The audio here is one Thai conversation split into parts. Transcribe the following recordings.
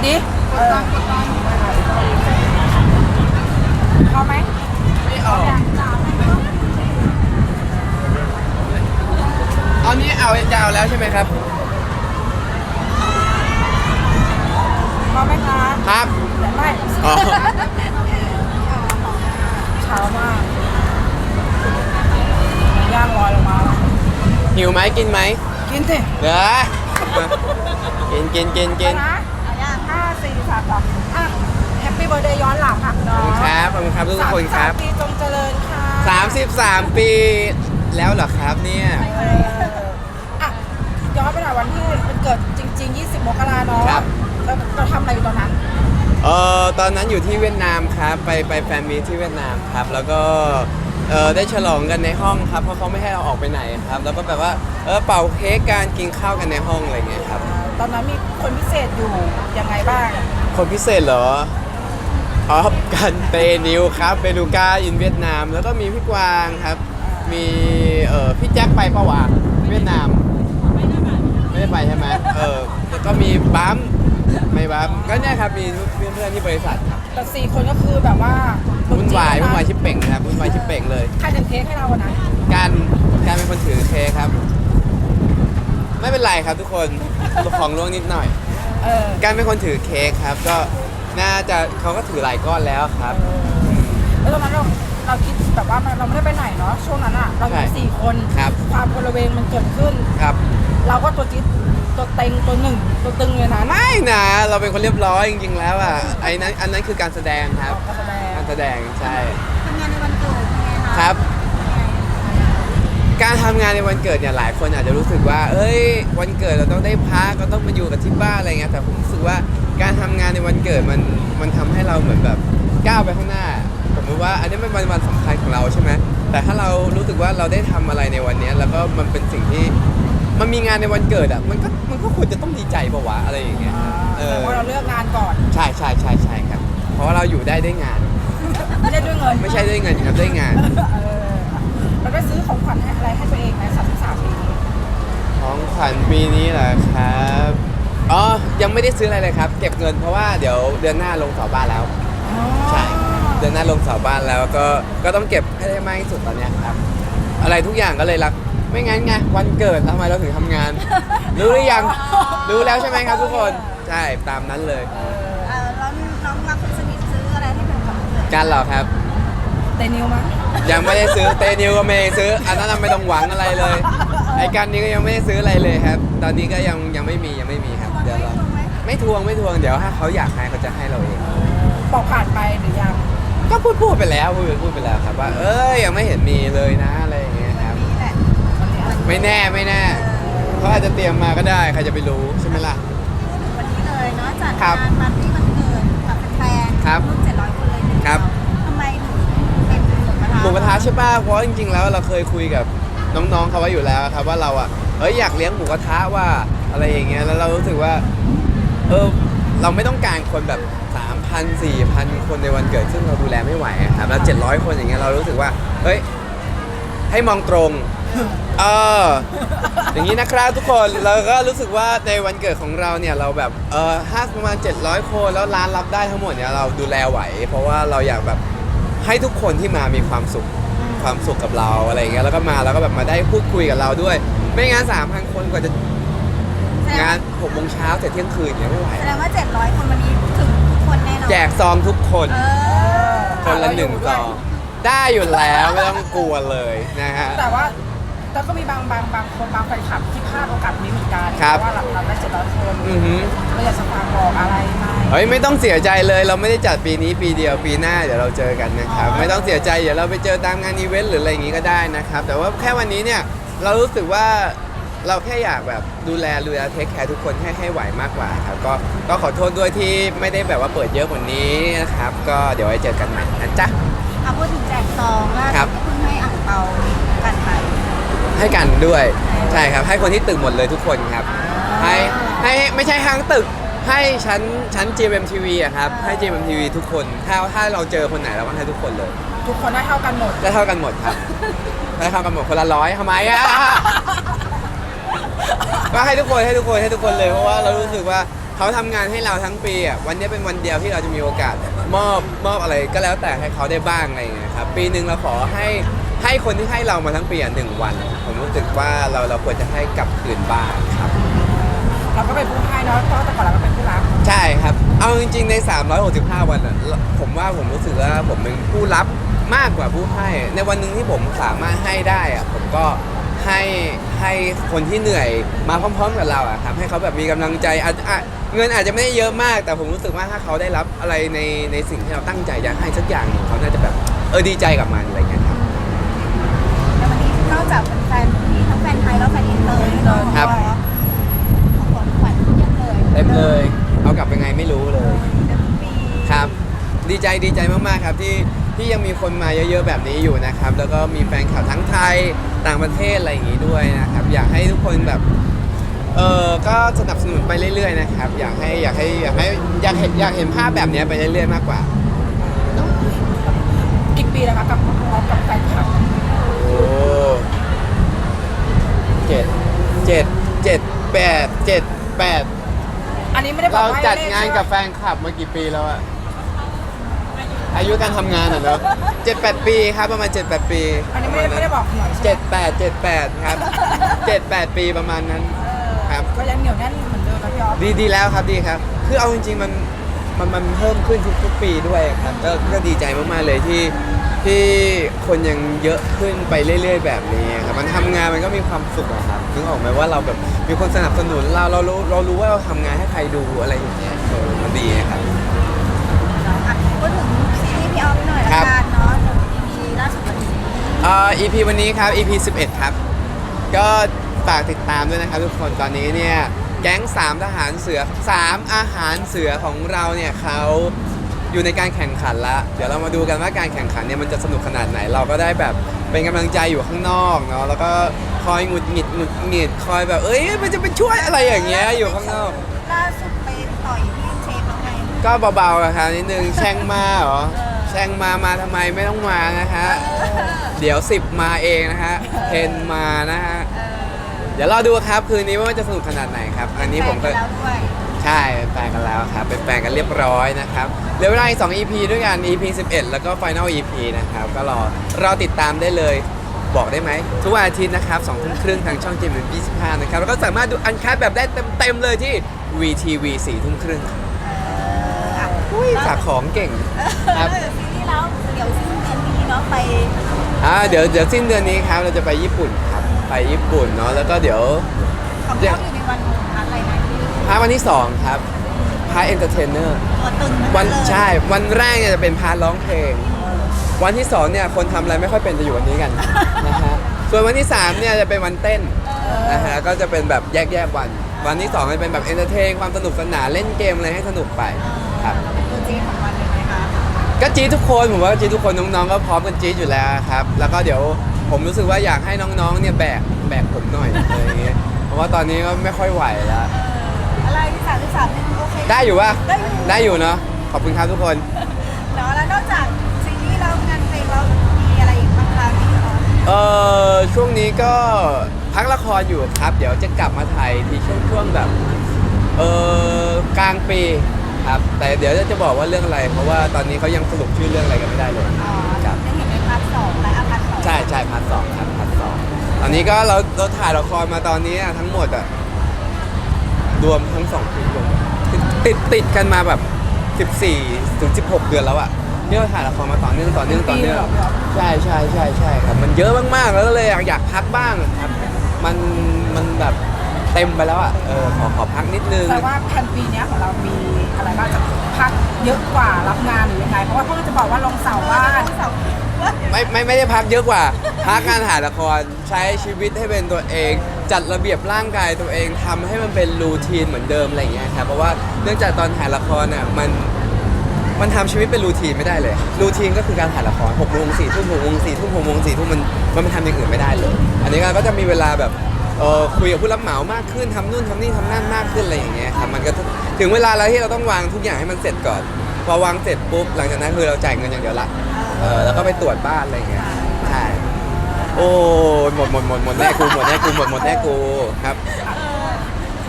ดดิเออเอาไหมไม่ออกเอานี้เอาจะเอาแล้วใช่ไหมครับเอาไหมคะครับแต่ไม่อ๋อเช้ามากย่างลอยลงมาแล้วหิวไหมกินไหมกินสิเดี๋ยวกินกินกินกิน นะห้าสี่สามสองอะแฮปปี้ เบ t ร์ a เดย์ย้อนหลังค่ะขน้อบองคุณครับขอบคุณครับทุกคนครับสามสิปีจงเจริญค่ะ33 ปีแล้วเหรอครับเนี่ย เอออะย้อนไปหน่อยวันที่มันเกิดจริง ๆ 20 มกราเนาะครับ เราเราทำอะไรอยู่ตอนนั้น เออตอนนั้นอยู่ที่เวียดนามครับ ไปไปแฟนมีตที่เวียดนามครับ แล้วก็เออได้ฉลองกันในห้องครับเพราะเขาไม่ให้เราออกไปไหนครับ แล้วก็แบบว่าเออเป่าเค้กการกินข้าวกันในห้องอะไรอย่างเงี้ยครับ ตอนนั้นมีคนพิเศษอยู่ยังไงบ้างคนพิเศษเหรอ ออฟกันเตนิวครับเบลูก้าอินเวียดนาม แล้วก็มีพี่กวางครับ มีเออพี่แจ็คไปปะวะเวียดนาม ไม่ได้ไปใช่ไหมเออแล้วก็มีบัมไม่บัมก็เนี่ยครับมีเพื่อนๆที่บริษัทครับแต่สี่คนก็คือแบบว่าวุ่นวายควุ่นวายชิบเป่งครับวุ่นวายชิบเป่งเลย ใครถึงเค้กให้เราวันนั้นการการเป็นคนถือเค้กครับ ไม่เป็นไรครับทุกคนของล่วงนิดหน่อย เออ การเป็นคนถือเค้กครับ ก็ น่าจะเขาก็ถือหลายก้อนแล้วครับ แล้วตอนนั้นเราเราคิดแบบว่ามันเราไม่ได้ไปไหนเนาะช่วงนั้นอะเราอยู่ใช่สี่คนครับ ความโกระเวงมันเกิดขึ้น ครับ เราก็ตัวจิ๊ดตัวเต็งตัวหนึ่งตัวตึงเลยนะไม่นะ เราเป็นคนเรียบร้อยจริงๆแล้วอะไอ้นั้นอันนั้นคือการแสดงครับการแสดงการแสดงใช่ ทำงานในวันเกิดเป็นไงคะครับ การทำงานในวันเกิดเนี่ยหลายคนอาจจะรู้สึกว่า เอ้ย วันเกิดเราต้องได้พักก็ต้องมาอยู่กับที่บ้านอะไรเงี้ยแต่ผมรู้สึกว่าการทำงานในวันเกิดมันมันทำให้เราเหมือนแบบก้าวไปข้างหน้าผมรู้ว่าอันนี้มันวันวันสำคัญของเราใช่ไหมแต่ถ้าเรารู้สึกว่าเราได้ทำอะไรในวันเนี้ยแล้วก็มันเป็นสิ่งที่มันมีงานในวันเกิดอะมันก็มันก็ควรจะต้องดีใจปะวะอะไรอย่างเงี้ยอ่าเอแต่อว่าเราเลือกงานก่อนใช่ใช่ใช่ใช่ครับ เพราะว่าเราอยู่ได้ด้วยงาน ไม่ได้ด้วยเงินไม่ใช่ด้วยเงินครับด้วยงาน เออเราได้ซื้อของขวัญให้อะไรให้ตัวเองไหมสามสิบสามปีของขวัญปีนี้เหรอครับ อ๋อ ยังไม่ได้ซื้ออะไรเลยครับ เก็บเงินเพราะว่าเดี๋ยวเดือนหน้าลงเสาบ้านแล้ว ใช่ เดือนหน้าลงเสาบ้านแล้วก็ก็ต้องเก็บให้ได้มากที่สุดตอนเนี้ยครับ อะไรทุกอย่างก็เลยรัก ไม่งั้นไงวันเกิดทำไมเราถึงทำงาน รู้หรือยัง รู้แล้วใช่ไหมครับทุกคน ใช่ตามนั้นเลย เออแล้วน้องรักคนสนิทซื้ออะไรให้เป็นของขวัญวันเกิดการเหรอครับเตนิวมั้งยังไม่ได้ซื้อเตนิวก็ไม่ได้ซื้อ อันนั้นนะไม่ต้องหวังอะไรเลยไอ้การนี้ก็ยังไม่ได้ซื้ออะไรเลยครับ ตอนนี้ก็ยังยังไม่มียังไม่มี ไหมไม่ทวงไม่ทวงเดี๋ยวถ้าเขาอยากให้เขาจะให้เราเอง บอกผ่านไปหรือยังก็พูดพูดไปแล้วพูดพูดไปแล้วครับว่า เอ้ยยังไม่เห็นมีเลยนะอะไรอย่างเงี้ยครับ นี่แหละไม่แน่ไม่แน่เขาอาจจะเตรียมมาก็ได้ใครจะไปรู้ใช่ไหมล่ะวันนี้เลยเนาะจัดครับงานปาร์ตี้วันเกิดกับแฟนๆครับรุ่น700คนเลยทีเดียวครับ ทำไมถึงเป็นหมูกระทะหมูกระทะใช่ป่ะเพราะจริงๆแล้วเราเคยคุยกับน้องๆเขาไว้อยู่แล้วครับว่าเราอะเอ้ยอยากเลี้ยงหมูกระทะว่าอะไรอย่างเงี้ยแล้วเรารู้สึกว่า เออเราไม่ต้องการคนแบบ 3,000 4,000 คนในวันเกิด ซึ่งเราดูแลไม่ไหวอะครับแล้ว700 คนอย่างเงี้ยเรารู้สึกว่า เฮ้ย ให้มองตรง เออ อย่างนี้นะครับทุกคนเราก็รู้สึกว่าในวันเกิดของเราเนี่ยเราแบบเออห้าประมาณ 700 คนแล้วร้านรับได้ทั้งหมดเนี่ยเราดูแลไหว เพราะว่าเราอยากแบบให้ทุกคนที่มามีความสุขความสุขกับเราอะไรเงี้ยแล้วก็มาแล้วก็แบบมาได้พูดคุยกับเราด้วย ไม่งั้น3,000 คนกว่าจะ งงาน6โมงเช้าเสร็จเที่ยงคืนเนี่ยไม่ไหวแสดงว่า 700 คนวันนี้ถึงทุกคนแน่นอนแจกซองทุกคน เออคนละหนึ่งซองได้อยู่แล้วไม่ต้องกลัวเลยนะฮะ แต่ว่าแต่ก็มีบางบางบางคนบางแฟนคลับที่พลาดโอกาสนี้เหมือนกันครับ เพราะว่าเราเราได้เจ็ดร้อยคนอือหือ เราอยากจะฝากบอกอะไรไหมเฮ้ยไม่ต้องเสียใจเลยเราไม่ได้จัดปีนี้ปีเดียวปีหน้าเดี๋ยวเราเจอกันนะครับอ๋อไม่ต้องเสียใจเดี๋ยวเราไปเจอตามงานอีเวนต์หรืออะไรอย่างงี้ก็ได้นะครับแต่ว่าแค่วันนี้เนี่ยเรารู้สึกว่า เราแค่อยากแบบดูแลดูแลเทคแคร์ทุกคนให้ให้ไหวมากกว่าครับก็ก็ขอโทษด้วยที่ไม่ได้แบบว่าเปิดเยอะกว่านี้นะครับ ก็เดี๋ยวไว้เจอกันใหม่นะจ๊ะ เอาพูดถึงแจกซองล่าครัสุบดก็เพิ่งให้อ่างเปากันไป ให้กันด้วยใช่ครับ ให้คนที่ตึกหมดเลยทุกคนครับให้ให้ไม่ใช่ห้างตึก ให้ชั้นชั้น GMMTV อะครับให้ GMMTV ทุกคน ถ้าถ้าเราเจอคนไหนเราก็ให้ทุกคนเลย ทุกคนได้เท่ากันหมด ได้เท่ากันหมดครับ ได้เท่ากันหมดคนละร้อยทำไมอะ ก็ให้ทุกคนให้ทุกคนให้ทุกคนเลยเพราะว่าเรารู้สึกว่าเขาทำงานให้เราทั้งปีอะวันนี้เป็นวันเดียวที่เราจะมีโอกาส มอบมอบอะไรก็แล้วแต่ให้เขาได้บ้างอะไรอย่างเงี้ยครับปีหนึ่งเราขอให้ให้คนที่ให้เรามาทั้งปีอะหนึ่งวัน ผมรู้สึกว่าเราเราควรจะให้กลับคืนบ้างครับ เราก็เป็นผู้ให้เนาะเพราะแต่ก่อนเราก็เป็นผู้รับใช่ครับ เอาจริงๆใน 365 วันอะ ผมว่าผมรู้สึกว่าผมเป็นผู้รับมากกว่าผู้ให้ ในวันหนึ่งที่ผมสามารถให้ได้อะ ผมก็ ให้ให้คนที่เหนื่อยมาพร้อม ๆ กับเราอะครับให้เขาแบบมีกำลังใจอาจจะอะเงินอาจจะไม่ได้เยอะมาก แต่ผมรู้สึกว่าถ้าเขาได้รับอะไรในในสิ่งที่เราตั้งใจจะให้สักอย่างหนึ่งเขาน่าจะแบบเออดีใจกับมันอะไรอย่างเงี้ยครับ แล้ววันนี้นอกจากเป็นแฟนมีทั้งแฟนไทยแล้วแฟนอินเตอร์ด้วยเนาะครับ ของขวัญขวัญเยอะเลยเต็มเลยเอากลับไปไงไม่รู้เลย เต็มปีครับ ดีใจดีใจมากๆครับที่ ที่ยังมีคนมาเยอะๆแบบนี้อยู่นะครับ แล้วก็มีแฟนคลับทั้งไทยต่างประเทศอะไรอย่างนี้ด้วยนะครับ อยากให้ทุกคนแบบเออก็สนับสนุนไปเรื่อยๆนะครับ อยากให้อยากให้อยากให้อยากเห็นอยากเห็นภาพแบบนี้ไปเรื่อยๆมากกว่ากี่ปีแล้วคะกับพร้อมกับแฟนคลับโอ้เจ็ดเจ็ดเจ็ดแปดเจ็ดแปดอันนี้ไม่ได้บอเรากว่าจัดงานกับแฟนคลับมากี่ปีแล้วอะ อายุการทำงานอะเนาะเจ็ดแปดปีครับประมาณเจ็ดแปดปีอันนี้ไม่ได้ไม่ได้บอกหน่อยใช่ไหมเจ็ดแปดเจ็ดแปดครับเจ็ดแปดปีประมาณนั้นครับ ก็ยังเหนียวแน่นเหมือนเดิมนะพี่ออฟดีดีแล้วครับดีครับ คือเอาจริงๆมันมันมันเพิ่มขึ้นทุกทุกปีด้วยครับก็ก็ดีใจมากๆเลยที่ที่คนยังเยอะขึ้นไปเรื่อย ๆ แบบนี้ครับมันทำงานมันก็มีความสุขอะครับนึกออกไหมว่าเราแบบมีคนสนับสนุนเราเรารู้เรารู้ว่าเราทำงานให้ใครดูอะไรอย่างเงี้ยเออมันดีครับ ครับกันเนาะหนึ่ง EP ล่าสุดวันนี้เอ่อ EP วันนี้ครับ EP 11 ครับ ก็ฝากติดตามด้วยนะครับทุกคนตอนนี้เนี่ยแก๊งสามทหารเสือสามอาหารเสือของเราเนี่ยเขาอยู่ในการแข่งขันละเดี๋ยวเรามาดูกันว่าการแข่งขันเนี่ยมันจะสนุกขนาดไหน เราก็ได้แบบเป็นกำลังใจอยู่ข้างนอกเนาะแล้วก็คอยหงุดหงิดหงุดหงิดคอยแบบเอ้ยมันจะไปช่วยอะไรอย่างเงี้ยอยู่ข้างนอก ล่าสุดไปต่อยพี่เชฟแล้วไงก็เบาๆอะครับนิดนึงแช่งมาเหรอ แช่งมามาทำไมไม่ต้องมานะฮะ เดี๋ยว 10 มาเองนะฮะเทนมานะฮะเออเดี๋ยวรอดูครับคืนนี้ว่ามันจะสนุกขนาดไหนครับ อันนี้ผมก็แฟนกันแล้วด้วยใช่เป็นแฟนกันแล้วครับ เป็นแฟนกันเรียบร้อยนะครับเหลือเวลาอีก2 EP ด้วยกัน EP 11 แล้วก็ Final EP นะครับ ก็รอรอติดตามได้เลย บอกได้ไหม ทุกวันอาทิตย์นะครับ2ทุ่มครึ่งทางช่องจีม25 นะครับ แล้วก็สามารถดูอันคัดแบบได้เต็มๆเลยที่ VTV 4ทุ่มครึ่ง เอออะอุ้ยฝากของเก่งครับ เออซีรีส์แล้วเดี๋ยวสิ้นเดือนนี้เนาะไปอ่าเดี๋ยวเดี๋ยวสิ้นเดือนนี้ครับเราจะไปญี่ปุ่นครับไปญี่ปุ่นเนาะแล้วก็เดี๋ยวของเดี๋ยวเขาอยู่ในวันอะไรนะที่พาร์ทวันที่2ครับพาร์ทเอนเตอร์เทนเนอร์ตัวตึงวันเลยใช่วันแรกเนี่ยจะเป็นพาร์ทร้องเพลง วันที่2เนี่ยคนทำอะไรไม่ค่อยเป็นจะอยู่วันนี้กันนะฮะส่วนวันที่3เนี่ยจะเป็นวันเต้นนะฮะก็จะเป็นแบบแยกๆวัน วันที่2จะเป็นแบบเอนเตอร์เทนความสนุกสนานเล่นเกมอะไรให้สนุกไปครับ ตัวจริงของวันเลยไหมคะ ก็จี๊ดทุกคนผมว่าจี๊ดทุกคนน้องๆก็พร้อมกันจี๊ดอยู่แล้วครับ แล้วก็เดี๋ยวผมรู้สึกว่าอยากให้น้องๆเนี่ยแบกแบกผมหน่อยอะไรอย่างเงี้ยเพราะว่าตอนนี้ก็ไม่ค่อยไหวแล้วอะไรที่สามที่สามนี่โอเคได้อยู่ปะได้อยู่ได้อยู่เนาะขอบคุณครับทุกคนเนาะแล้วนอกจากซีรีส์แล้วงานเพลงแล้วมีอะไรอีกบ้างคะพี่ออฟเออช่วงนี้ก็พักละครอยู่ครับ เดี๋ยวจะกลับมาถ่ายที่ช่วงช่วงแบบเออกลางปี ครับ แต่เดี๋ยวจะบอกว่าเรื่องอะไร เพราะว่าตอนนี้เขายังสรุปชื่อเรื่องอะไรกันไม่ได้เลยอ๋อครับได้เห็นในพาร์ทสองและอาพาร์ทสองใช่ใช่พาร์ทสองครับพาร์ทสองตอนนี้ก็เราเราถ่ายละครมาตอนนี้อะทั้งหมดอะรวมทั้งสองคืนรวมติดติดติดกันมาแบบ 14ถึง16 เดือนแล้วอะที่เราถ่ายละครมาต่อเนื่องต่อเนื่องต่อเนื่องใช่ใช่ใช่ใช่ครับมันเยอะมากๆแล้วก็เลยอยากอยากพักบ้างครับ มันมันแบบ เต็มไปแล้วอะเออขอขอพักนิดนึง แต่ว่าแผนปีเนี้ยของเรามีอะไรบ้างจะพักเยอะกว่ารับงานหรือยังไง เพราะว่าเพิ่งจะบอกว่าลงเสาบ้านเสาว่าไม่ไม่ไม่ได้พักเยอะกว่า พักการถ่ายละครใช้ชีวิตให้เป็นตัวเอง จัดระเบียบร่างกายตัวเองทำให้มันเป็นรูทีนเหมือนเดิมอะไรอย่างเงี้ยครับเพราะว่าเนื่องจากตอนถ่ายละครน่ะมันมันทำชีวิตเป็นรูทีนไม่ได้เลยรูทีนก็คือการถ่ายละครหกโมงสี่ทุ่มหกโมงสี่ทุ่มหกโมงสี่ทุ่มมันมันไม่ทำอย่างอื่นไม่ได้เลย อันนี้ก็จะมีเวลาแบบ เออคุยกับผู้รับเหมามากขึ้นทำนู่นทำนี่ทำนั่นมากขึ้นอะไรอย่างเงี้ยครับมันก็ถึงเวลาแล้วที่เราต้องวางทุกอย่างให้มันเสร็จก่อน พอวางเสร็จปุ๊บหลังจากนั้นคือเราจ่ายเงินอย่างเดียวละเออแล้วก็ไปตรวจบ้านอะไรอย่างเงี้ยใช่โอ้ยหมดหมดหมดหมดแน่กูหมดแน่กูหมดหมดแน่กูครับ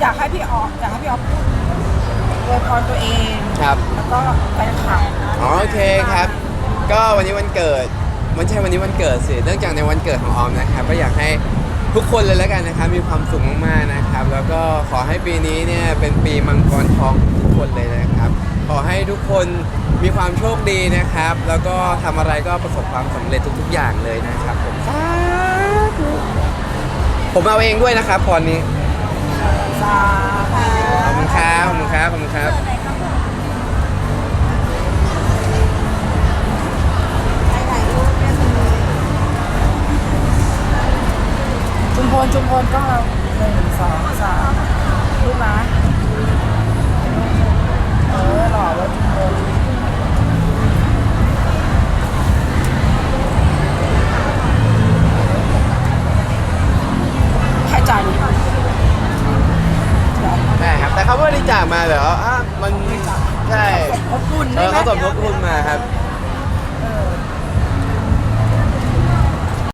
อยากให้พี่ออฟอยากให้พี่ออฟพูดอวยพรตัวเอง ครับ แล้วก็แฟนคลับอ๋อโอเคครับ ก็วันนี้วันเกิดไม่ใช่วันนี้วันเกิดสิ เนื่องจากในวันเกิดของออมนะครับ ก็อยากให้ ทุกคนเลยแล้วกันนะครับมีความสุขมากๆนะครับ แล้วก็ขอให้ปีนี้เนี่ยเป็นปีมังกรทองทุกคนเลยนะครับ ขอให้ทุกคนมีความโชคดีนะครับ แล้วก็ทำอะไรก็ประสบความสำเร็จทุก ๆ อย่างเลยนะครับ ผมสาธุผมเอาเองด้วยนะครับพรนี้สาขอบคุณครับขอบคุณครับขอบคุณครับ มพลจุมพลก็หนึ่งสองสามรูปนะเออหล่อเว่า